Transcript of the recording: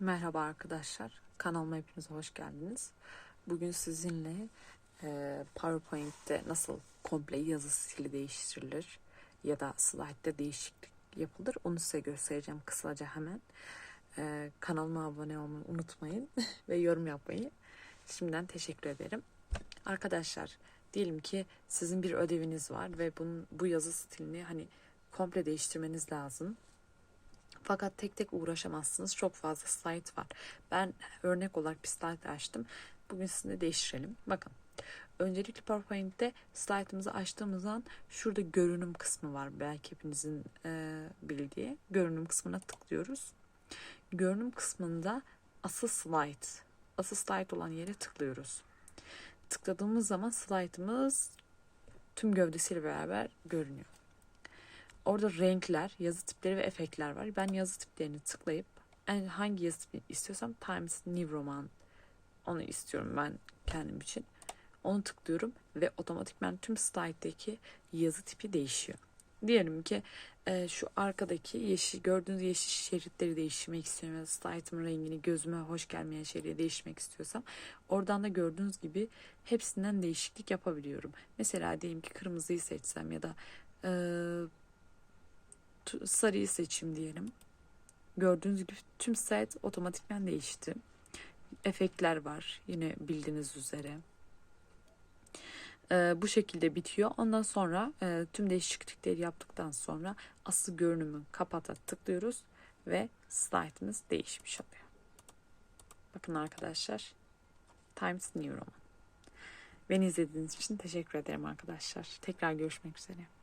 Merhaba arkadaşlar. Kanalıma hepiniz hoş geldiniz. Bugün sizinle e, PowerPoint'te nasıl komple yazı stili değiştirilir ya da slide'de değişiklik yapılır onu size göstereceğim kısaca hemen. E, kanalıma abone olmayı unutmayın ve yorum yapmayı. Şimdiden teşekkür ederim. Arkadaşlar diyelim ki sizin bir ödeviniz var ve bunun, bu yazı stilini hani komple değiştirmeniz lazım. Fakat tek tek uğraşamazsınız. Çok fazla slide var. Ben örnek olarak bir slide açtım. Bugün sizinle değiştirelim. Bakın. Öncelikle PowerPoint'te slide'ımızı açtığımız an şurada görünüm kısmı var. Belki hepinizin e, bildiği. Görünüm kısmına tıklıyoruz. Görünüm kısmında asıl slide, asıl slide olan yere tıklıyoruz. Tıkladığımız zaman slide'ımız tüm gövdesiyle beraber görünüyor. Orada renkler, yazı tipleri ve efektler var. Ben yazı tiplerini tıklayıp en hangi yazı tipi istiyorsam Times New Roman onu istiyorum ben kendim için. Onu tıklıyorum ve otomatikman tüm slide'deki yazı tipi değişiyor. Diyelim ki e, şu arkadaki yeşil gördüğünüz yeşil şeritleri değiştirmek istiyorum ya da slide'ımın rengini gözüme hoş gelmeyen şeyleri değiştirmek istiyorsam oradan da gördüğünüz gibi hepsinden değişiklik yapabiliyorum. Mesela diyelim ki kırmızıyı seçsem ya da e, sarıyı seçeyim diyelim. Gördüğünüz gibi tüm set otomatikman değişti. Efektler var yine bildiğiniz üzere. Ee, bu şekilde bitiyor. Ondan sonra e, tüm değişiklikleri yaptıktan sonra asıl görünümü kapata tıklıyoruz ve slide'ımız değişmiş oluyor. Bakın arkadaşlar. Times New Roman. Beni izlediğiniz için teşekkür ederim arkadaşlar. Tekrar görüşmek üzere.